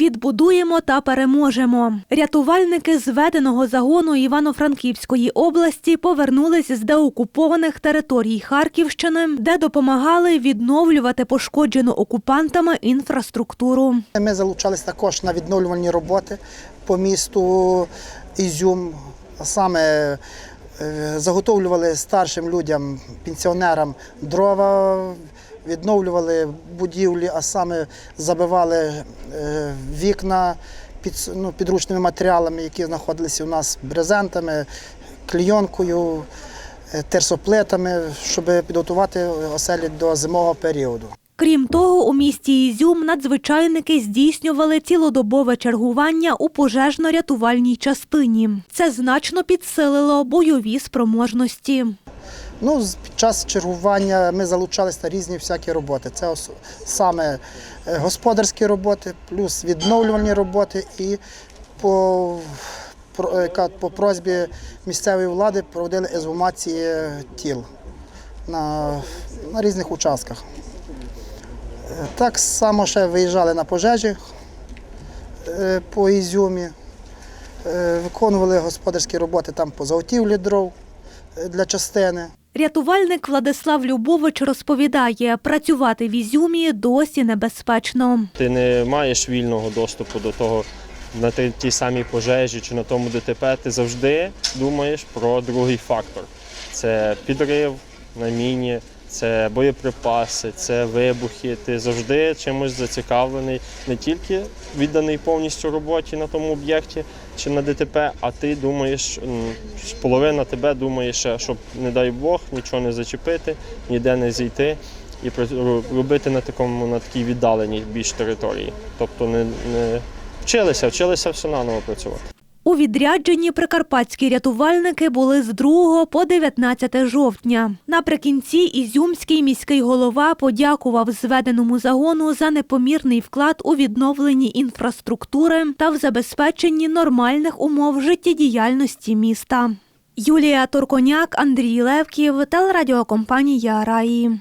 Відбудуємо та переможемо. Рятувальники зведеного загону Івано-Франківської області повернулись з деокупованих територій Харківщини, де допомагали відновлювати пошкоджену окупантами інфраструктуру. Ми залучались також на відновлювальні роботи по місту Ізюм. Саме е, заготовлювали старшим людям, пенсіонерам дрова, відновлювали будівлі, а саме забивали е, вікна під, ну, підручними матеріалами, які знаходилися у нас брезентами, клійонкою, е, терсоплетами, щоб підготувати оселі до зимового періоду. Крім того, у місті Ізюм надзвичайники здійснювали цілодобове чергування у пожежно-рятувальній частині. Це значно підсилило бойові спроможності. Ну, під час чергування ми залучалися на різні всякі роботи. Це саме е, господарські роботи, плюс відновлювальні роботи і по, е, яка- по просьбі місцевої влади проводили езгумації тіл на, на різних участках. Е, Так само ще виїжджали на пожежі по Ізюмі, виконували господарські роботи там по заготівлі дров для частини. Рятувальник Владислав Любович розповідає, працювати в Ізюмі досі небезпечно. Ти не маєш вільного доступу до того на тій- самій пожежі чи на тому ДТП. Ти завжди думаєш про другий фактор: це підрив на міні, це боєприпаси, це вибухи. Ти завжди чимось зацікавлений, не тільки відданий повністю роботі на тому об'єкті чи на ДТП, а ти думаєш, половина тебе думає ще, щоб, не дай Бог, нічого не зачепити, ніде не зійти і робити на такому на такій віддаленій більш території. Тобто не, не вчилися, вчилися все наново працювати. У відрядженні прикарпатські рятувальники були з 2 по 19 жовтня. Наприкінці ізюмський міський голова подякував зведеному загону за непомірний вклад у відновленні інфраструктури та в забезпеченні нормальних умов життєдіяльності міста. Юлія Торконяк, Андрій Левків, телерадіокомпанія Раї.